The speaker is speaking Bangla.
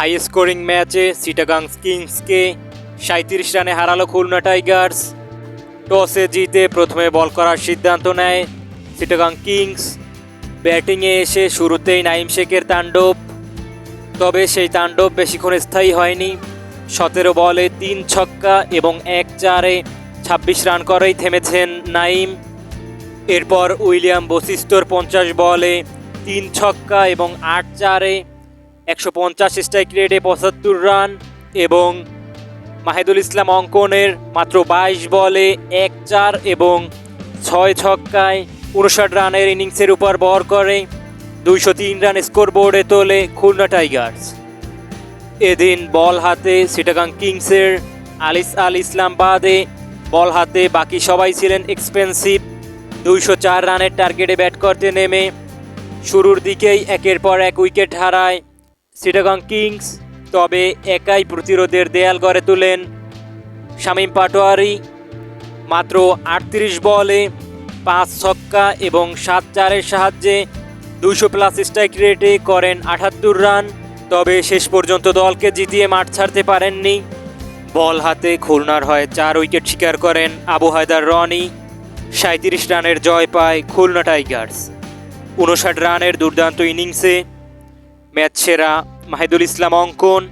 হাই স্কোরিং ম্যাচে সিটাগাং কিংসকে সাঁত্রিশ রানে হারালো খুলনা টাইগার্স। টসে জিতে প্রথমে বল করার সিদ্ধান্ত নেয় সিটাগাং কিংস। ব্যাটিংয়ে এসে শুরুতেই নাইম শেখের তাণ্ডব। তবে সেই তাণ্ডব বেশিক্ষণ স্থায়ী হয়নি। সতেরো বলে তিন ছক্কা এবং এক চারে ছাব্বিশ রান করেই থেমেছেন নাইম। এরপর উইলিয়াম বশিষ্ঠর পঞ্চাশ বলে তিন ছক্কা এবং আট চারে একশো পঞ্চাশ স্ট্রাইক রেটে পঁচাত্তর রান এবং মাহিদুল ইসলাম অঙ্কনের মাত্র বাইশ বলে এক চার এবং ছয় ছক্কায় উনষাট রানের ইনিংসের উপর বর করে। দুইশো তিন রান স্কোরবোর্ডে তোলে খুলনা টাইগার্স। এদিন বল হাতে সিটাগাং কিংসের আলিস আল ইসলাম বাদে বল হাতে বাকি সবাই ছিলেন এক্সপেন্সিভ দুইশো চার রানের টার্গেটে ব্যাট করতে নেমে শুরুর দিকেই একের পর এক উইকেট হারায় সিটাগাং কিংস তবে একাই প্রতিরোধের দেয়াল গড়ে তোলেন শামীম পাটোয়ারি। মাত্র আটত্রিশ বলে, পাঁচ ছক্কা এবং সাত চারের সাহায্যে দুশো প্লাস স্ট্রাইক রেটে করেন আটাত্তর রান, তবে শেষ পর্যন্ত দলকে জিতিয়ে মাঠ ছাড়তে পারেননি। বল হাতে খুলনার হয়ে চার উইকেট শিকার করেন আবু হায়দার রনি সাঁত্রিশ রানের জয় পায় খুলনা টাইগার্স। উনষাট রানের দুর্দান্ত ইনিংসে ম্যাচ সেরা মাহিদুল ইসলাম অঙ্কন।